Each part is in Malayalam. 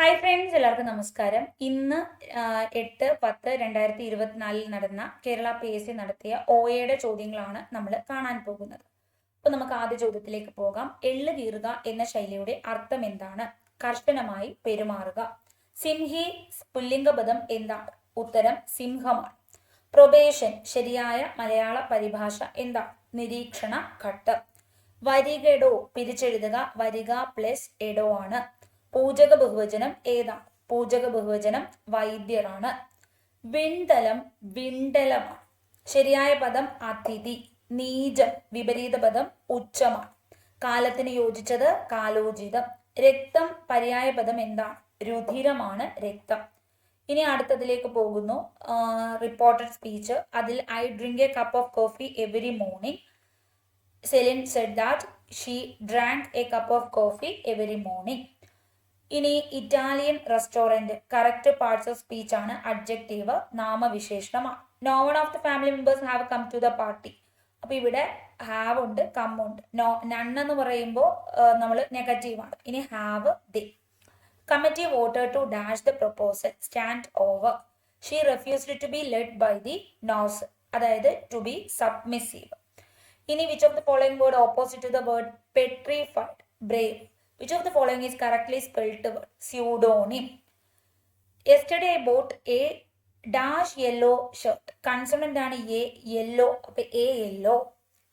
ഹായ് ഫ്രണ്ട്സ് എല്ലാവർക്കും നമസ്കാരം. ഇന്ന് എട്ട് പത്ത് രണ്ടായിരത്തി ഇരുപത്തിനാലിൽ നടന്ന കേരള പി എസ് സി നടത്തിയ ഒ എയുടെ ചോദ്യങ്ങളാണ് നമ്മൾ കാണാൻ പോകുന്നത്. അപ്പോൾ നമുക്ക് ആദ്യ ചോദ്യത്തിലേക്ക് പോകാം. എള്ള് കീറുക എന്ന ശൈലിയുടെ അർത്ഥം എന്താണ്? കർശനമായി പെരുമാറുക. സിംഹി പുല്ലിംഗപദം എന്താണ്? ഉത്തരം സിംഹമാണ്. പ്രൊബേഷൻ ശരിയായ മലയാള പരിഭാഷ എന്താണ്? നിരീക്ഷണ ഘട്ടം. വരികെടോ പിരിച്ചെഴുതുക വരിക പ്ലസ് എഡോ ആണ്. പൂജക ബഹുവചനം ഏതാണ് പൂജക ബഹുവചനം വൈദ്യറാണ് വിണ്ടലം വിണ്ടലമാണ് ശരിയായ പദം അതിഥി നീചം വിപരീത പദം ഉച്ചമാണ് കാലത്തിന് യോജിച്ചത് കാലോചിതം. രക്തം പര്യായ പദം എന്താണ് രുധിരമാണ് രക്തം. ഇനി അടുത്തതിലേക്ക് പോകുന്നു. റിപ്പോർട്ടഡ് സ്പീച്ച് അതിൽ I drink a cup of coffee every morning. Celine said that she drank a cup of coffee every morning. ഇനി Italian restaurant correct parts of speech ആണ് adjective നാമവിശേഷണമാണ് no one of the family members have come to the party അപ്പൊ ഇവിടെ ഹാവ് ഉണ്ട് കം ഉണ്ട്. നോ നൺ എന്ന് പറയുമ്പോൾ നമ്മൾ നെഗറ്റീവാണ് ഇനി have the committee voter to dash the proposal stand over she refused to be led by the nose അതായത് ടു ബി സബ്മിസീവ് ഇനി which of the following word opposite to the word petrified brave which of the following is correctly spelled word pseudonym yesterday bought a dash yellow shirt consonant ആണ് എ യെല്ലോ അപ്പൊ a yellow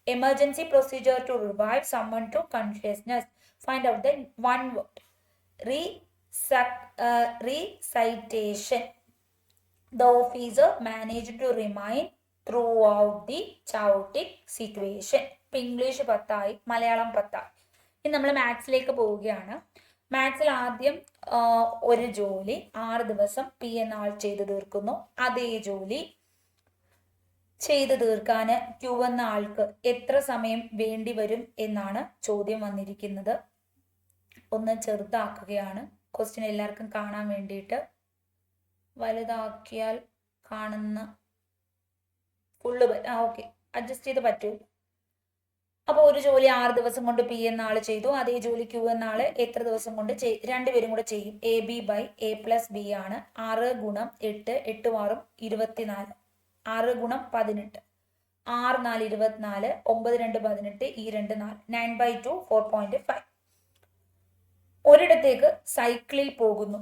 emergency procedure to revive summon to consciousness find out the one word re recitation the officer manage to remain throughout the chaotic situation ഇപ്പൊ ഇംഗ്ലീഷ് പത്തായി. മലയാളം പത്തായി. ഇനി നമ്മൾ മാത്സിലേക്ക് പോവുകയാണ്. മാത്സിൽ ആദ്യം ഒരു ജോലി ആറ് ദിവസം പി എൻ ആൾ ചെയ്തു തീർക്കുന്നു. അതേ ജോലി ചെയ്ത് തീർക്കാൻ ക്യൂ എന്ന ആൾക്ക് എത്ര സമയം വേണ്ടി വരും എന്നാണ് ചോദ്യം വന്നിരിക്കുന്നത്. ഒന്ന് ചെറുതാക്കുകയാണ്. ക്വസ്റ്റ്യൻ എല്ലാവർക്കും കാണാൻ വേണ്ടിയിട്ട്. വലുതാക്കിയാൽ കാണുന്ന ഫുള്ള് ആ ഓക്കെ അഡ്ജസ്റ്റ് ചെയ്ത് പറ്റുമല്ലോ അപ്പോൾ ഒരു ജോലി ആറ് ദിവസം കൊണ്ട് പി എന്ന ആൾ ചെയ്തു. അതേ ജോലി ക്യൂ എന്ന ആൾ എത്ര ദിവസം കൊണ്ട് രണ്ടുപേരും കൂടെ ചെയ്യും. A B by A plus B ആണ്. ആറ് ഗുണം എട്ട് എട്ട് ആറും ഇരുപത്തിനാല്. ആറ് ഗുണം പതിനെട്ട്. ആറ് നാല് ഇരുപത്തിനാല് ഒമ്പത് രണ്ട് പതിനെട്ട് ഈ രണ്ട് നാല്. Nine by two four point five ഒരിടത്തേക്ക് സൈക്കിളിൽ പോകുന്നു.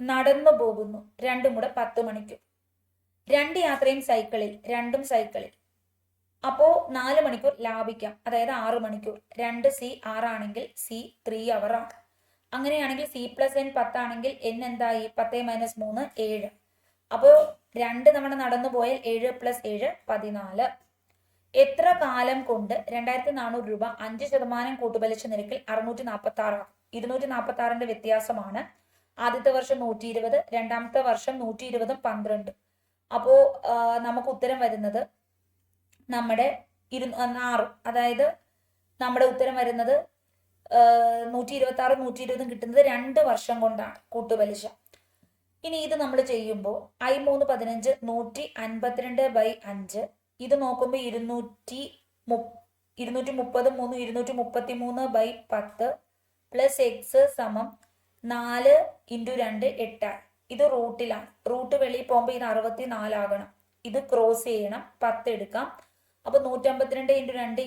നടന്നു പോകുന്നു. രണ്ടും കൂടെ പത്ത് മണിക്കൂർ രണ്ട് യാത്രയും സൈക്കിളിൽ രണ്ടും സൈക്കിളിൽ അപ്പോൾ നാല് മണിക്കൂർ ലാഭിക്കാം. അതായത് ആറ് മണിക്കൂർ. രണ്ട് സി ആറാണെങ്കിൽ സി ത്രീ അവർ ആണ്. അങ്ങനെയാണെങ്കിൽ സി പ്ലസ് എൻ പത്താണെങ്കിൽ എൻ എന്തായി? പത്ത് മൈനസ് മൂന്ന് ഏഴ്. അപ്പോൾ രണ്ട് തവണ നടന്നു പോയാൽ ഏഴ് പ്ലസ് ഏഴ് പതിനാല്. എത്ര കാലം കൊണ്ട് രണ്ടായിരത്തി നാനൂറ് രൂപ അഞ്ച് ശതമാനം കൂട്ടുപലിശ നിരക്കിൽ അറുന്നൂറ്റി നാൽപ്പത്തി ആറ് ഇരുന്നൂറ്റി നാൽപ്പത്തി ആറിന്റെ വ്യത്യാസമാണ്. ആദ്യത്തെ വർഷം നൂറ്റി ഇരുപത് രണ്ടാമത്തെ വർഷം നൂറ്റി ഇരുപതും പന്ത്രണ്ട് അപ്പോൾ നമുക്ക് ഉത്തരം വരുന്നത് നമ്മുടെ ഇരു ആറ് അതായത് നമ്മുടെ ഉത്തരം വരുന്നത് നൂറ്റി ഇരുപത്തി ആറ് നൂറ്റി ഇരുപതും കിട്ടുന്നത് രണ്ട് വർഷം കൊണ്ടാണ് കൂട്ടുപലിശ. ഇനി ഇത് നമ്മൾ ചെയ്യുമ്പോൾ ഐ മൂന്ന് പതിനഞ്ച് നൂറ്റി അൻപത്തിരണ്ട് ബൈ അഞ്ച് ഇത് നോക്കുമ്പോൾ ഇരുന്നൂറ്റി മു ഇരുന്നൂറ്റി മുപ്പത് മൂന്ന് ഇരുന്നൂറ്റി മുപ്പത്തി മൂന്ന് ബൈ പത്ത് പ്ലസ് എക്സ് സമം നാല് ഇന്റു രണ്ട് എട്ടാണ് ഇത് റൂട്ടിലാണ്. റൂട്ട് വെളിയിൽ പോകുമ്പോൾ ഇത് അറുപത്തി നാലാകണം ഇത് ക്രോസ് ചെയ്യണം. പത്ത് എടുക്കാം. അപ്പൊ നൂറ്റമ്പത്തിരണ്ട് ഇന്റു രണ്ട്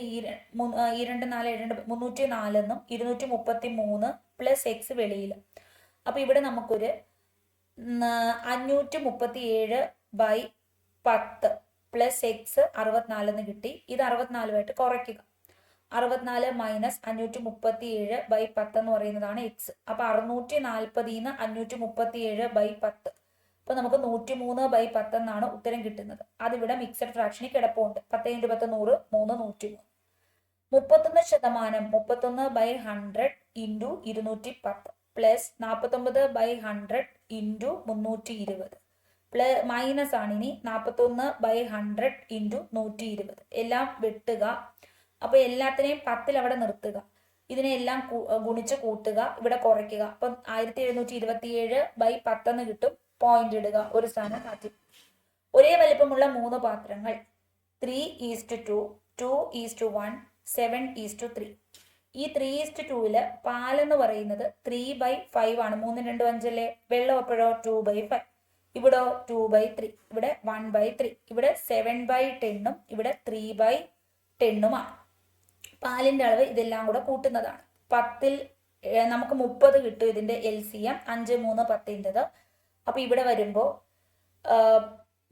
ഈ രണ്ട് നാല് ഏഴ് രണ്ട് മുന്നൂറ്റി നാലെന്നും ഇരുന്നൂറ്റി മുപ്പത്തി മൂന്ന് പ്ലസ് എക്സ് വെളിയിൽ. അപ്പൊ ഇവിടെ നമുക്കൊരു അഞ്ഞൂറ്റി മുപ്പത്തി ഏഴ് ബൈ പത്ത് പ്ലസ് എക്സ് അറുപത്തിനാലെന്ന് കിട്ടി. ഇത് അറുപത്തിനാലുമായിട്ട് കുറയ്ക്കുക. അറുപത്തിനാല് മൈനസ് അഞ്ഞൂറ്റി മുപ്പത്തി ഏഴ് ബൈ പത്ത് എന്ന് പറയുന്നതാണ് എക്സ് അപ്പൊ അറുന്നൂറ്റി നാൽപ്പതിന്ന് അഞ്ഞൂറ്റി മുപ്പത്തി ഏഴ് ബൈ പത്ത്. അപ്പൊ നമുക്ക് നൂറ്റി മൂന്ന് ബൈ പത്ത് എന്നാണ് ഉത്തരം കിട്ടുന്നത്. അതിവിടെ മിക്സഡ് ഫ്രാക്ഷനിൽ കിടപ്പുണ്ട്. പത്ത് ഇന്റു പത്ത് നൂറ് മൂന്ന് നൂറ്റി മൂന്ന് മുപ്പത്തൊന്ന് ശതമാനം മുപ്പത്തൊന്ന് ബൈ ഹൺഡ്രഡ് ഇന്റു ഇരുന്നൂറ്റി പത്ത് പ്ലസ് നാൽപ്പത്തൊമ്പത് ബൈ ഹൺഡ്രഡ് ഇന്റു മുന്നൂറ്റി ഇരുപത് പ്ലസ് മൈനസ് ആണ് ഇനി നാൽപ്പത്തൊന്ന് ബൈ ഹൺഡ്രഡ് ഇന്റു നൂറ്റി ഇരുപത് എല്ലാം വെട്ടുക. അപ്പോൾ എല്ലാത്തിനെയും പത്തിൽ അവിടെ നിർത്തുക. ഇതിനെല്ലാം ഗുണിച്ച് കൂട്ടുക. ഇവിടെ കുറയ്ക്കുക. അപ്പം ആയിരത്തി എഴുന്നൂറ്റി ഇരുപത്തി ഏഴ് ബൈ പത്തെന്ന് കിട്ടും. പോയിന്റ് ഇടുക. ഒരു സ്ഥാനം മാറ്റി. ഒരേ വലിപ്പമുള്ള മൂന്ന് പാത്രങ്ങൾ. Three is to two two is to one seven is to three ഈ ത്രീ ഈസ്റ്റ് ടൂവിൽ പാലെന്ന് പറയുന്നത് ത്രീ ബൈ ഫൈവ് ആണ്. മൂന്ന് രണ്ട് അഞ്ചല്ലേ? വെള്ളം എപ്പോഴോ ടു ബൈ ഫൈവ് ഇവിടെ? ടു ബൈ ത്രീ ഇവിടെ വൺ ബൈ ത്രീ ഇവിടെ സെവൻ ബൈ ടെണ്ണും ഇവിടെ ത്രീ ബൈ ടെണ്ണുമാണ് പാലിന്റെ അളവ് ഇതെല്ലാം കൂടെ കൂട്ടുന്നതാണ്. പത്തിൽ നമുക്ക് മുപ്പത് കിട്ടും ഇതിന്റെ എൽ സി എം അഞ്ച് മൂന്ന് പത്തിന്റെത്. അപ്പൊ ഇവിടെ വരുമ്പോ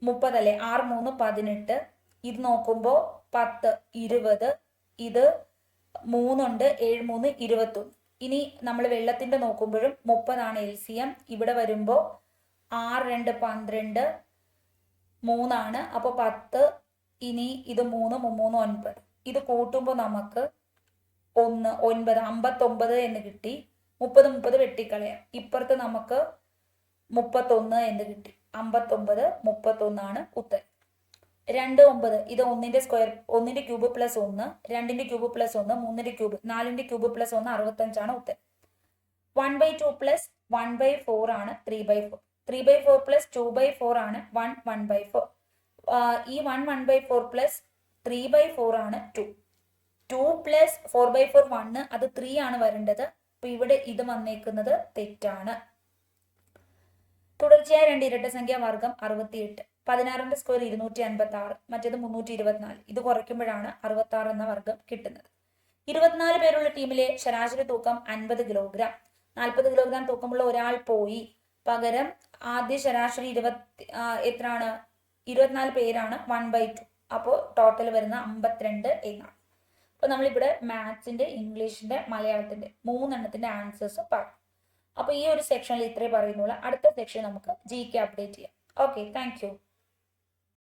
മുപ്പതല്ലേ ആറ് മൂന്ന് പതിനെട്ട്. ഇത് നോക്കുമ്പോൾ പത്ത് ഇരുപത്. ഇത് മൂന്നുണ്ട് ഏഴ് മൂന്ന് ഇരുപത്തൊന്ന്. ഇനി നമ്മൾ വെള്ളത്തിന്റെ നോക്കുമ്പോഴും മുപ്പതാണ് എൽ സി എം ഇവിടെ വരുമ്പോൾ ആറ് രണ്ട് പന്ത്രണ്ട് മൂന്നാണ്. അപ്പോൾ പത്ത് ഇനി ഇത് മൂന്ന് മൂന്ന് ഒൻപത്. ഇത് കൂട്ടുമ്പോൾ നമുക്ക് ഒന്ന് ഒൻപത് അമ്പത്തൊമ്പത് എന്ന് കിട്ടി. മുപ്പത് മുപ്പത് വെട്ടിക്കളയാം. ഇപ്പുറത്ത് നമുക്ക് മുപ്പത്തൊന്ന് എന്ന് കിട്ടി. അമ്പത്തൊമ്പത് മുപ്പത്തൊന്നാണ് ഉത്തരം. രണ്ട് ഒമ്പത് ഇത് ഒന്നിന്റെ സ്ക്വയർ ഒന്നിന്റെ ക്യൂബ് പ്ലസ് ഒന്ന് രണ്ടിന്റെ ക്യൂബ് പ്ലസ് ഒന്ന് മൂന്നിന്റെ ക്യൂബ് നാലിന്റെ ക്യൂബ് പ്ലസ് ഒന്ന് അറുപത്തഞ്ചാണ് ഉത്തരം. One by two plus one by four ആണ് three by four three by four plus two by four ആണ് വൺ വൺ ബൈ ഫോർ ഈ one one by four plus three by four ആണ് two two plus four by four one അത് ത്രീ ആണ് വരേണ്ടത്. അപ്പൊ ഇവിടെ ഇത് വന്നേക്കുന്നത് തെറ്റാണ്. തുടർച്ചയായ രണ്ട് ഇരട്ട സംഖ്യ വർഗം അറുപത്തിയെട്ട്. പതിനാറിന്റെ സ്ക്വയർ ഇരുന്നൂറ്റി അൻപത്തി ആറ് മറ്റേത് മുന്നൂറ്റി ഇരുപത്തിനാല് ഇത് കുറയ്ക്കുമ്പോഴാണ് അറുപത്തി ആറ് എന്ന വർഗം കിട്ടുന്നത്. ഇരുപത്തിനാല് പേരുള്ള ടീമിലെ ശരാശരി തൂക്കം അൻപത് കിലോഗ്രാം നാൽപ്പത് കിലോഗ്രാം തൂക്കമുള്ള ഒരാൾ പോയി. പകരം ആദ്യ ശരാശരി ഇരുപത്തി എത്രയാണ്? ഇരുപത്തിനാല് പേരാണ് വൺ ബൈ ടു അപ്പോൾ ടോട്ടൽ വരുന്ന അമ്പത്തിരണ്ട് എന്നാണ്. അപ്പോൾ നമ്മളിവിടെ മാത്സിന്റെ ഇംഗ്ലീഷിന്റെ മലയാളത്തിന്റെ മൂന്നെണ്ണത്തിന്റെ ആൻസേഴ്സ് പറഞ്ഞു അപ്പോൾ ഈ ഒരു സെക്ഷനിൽ ഇത്രേ പറയുന്നുള്ളൂ. അടുത്ത സെക്ഷൻ നമുക്ക് ജി അപ്ഡേറ്റ് ചെയ്യാം. Okay thank